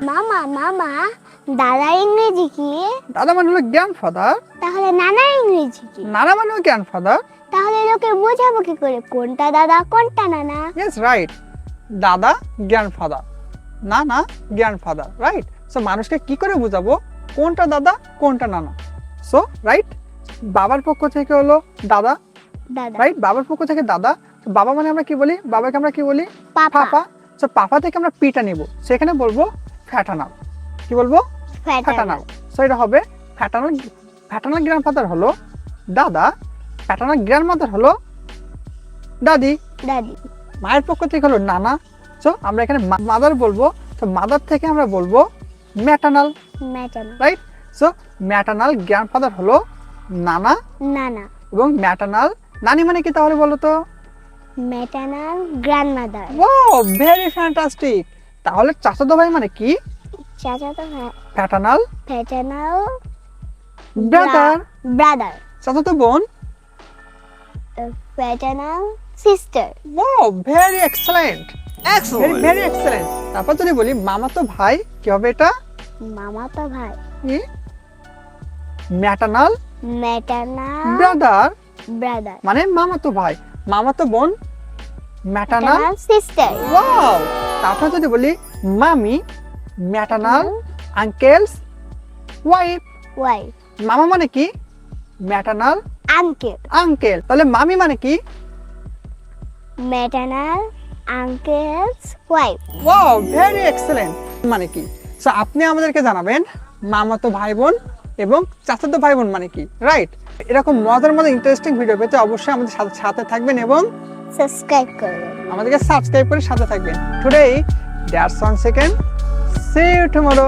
মামা মামা দাদার ইংরেজি কি? দাদা মানে হলো গ্র্যান্ডফাদার তাহলে নানার ইংরেজি কি? নানা মানে হলো গ্র্যান্ডফাদার তাহলে লোকে বোঝাবো কি করে? কোনটা দাদা কোনটা নানা? ইয়েস রাইট দাদা গ্র্যান্ডফাদার না না গ্র্যান্ডফাদার রাইট সো মানুষকে কি করে বোঝাবো? কোনটা দাদা কোনটা নানা? সো রাইট বাবার পক্ষ থেকে হলো দাদা দাদা। রাইট বাবার পক্ষ থেকে দাদা। তো বাবা মানে আমরা কি বলি? বাবাকে আমরা কি বলি? পাপা। পাপা। সো পাপা থেকে আমরা পিটা নিব। সেখানে বলব ফ্যাটানাল কি বলব? ফ্যাটানাল সো এটা হবে ফ্যাটানাল ফ্যাটানাল গ্র্যান্ডফাদার হলো দাদা ফ্যাটানাল গ্র্যান্ডমাদার হলো দাদি। দাদি। মায়ের পক্ষ থেকে হলো নানা। সো আমরা এখানে মাদার বলব। তো মাদার থেকে আমরা বলব maternal maternal right so maternal grandfather হলো নানা। নানা। এবং ম্যাটানাল নানি মানে কি তাহলে বলো তো? Maternal grandmother oh very fantastic তাহলে চাচাতো ভাই মানে কি? চাচাতো প্যাটার্নাল ফ্যাটানাল ব্রাদার ব্রাদার চাচাতো বোন? Sister oh very excellent very very excellent তারপর যদি বলি মামাতো ভাই কি হবে এটা? মামাতো ভাই। ম্যাটার্নাল ম্যাটানাল ব্রাদার ব্রাদার মানে মামাতো ভাই। মামাতো বোন ম্যাটার্নাল সিস্টার ওয়াও তারপর যদি বলি মামি ম্যাটার্নাল আঙ্কেলস ওয়াইফ ওয়াই মামা মানে কি? ম্যাটার্নাল আঙ্কেল আঙ্কেল তাহলে মামি মানে কি? Maternal uncle's wife wow very excellent মানে কি? সো আপনি আমাদেরকে জানাবেন মামা তো ভাই বোন এবং চাচাতো ভাই বোন মানে কি? রাইট এরকম মজার মজার ইন্টারেস্টিং ভিডিও পেতে অবশ্যই আমাদের সাথে সাথে থাকবেন এবং সাবস্ক্রাইব করুন আমাদেরকে সাবস্ক্রাইব করে সাথে থাকবেন। Today that's one second see you tomorrow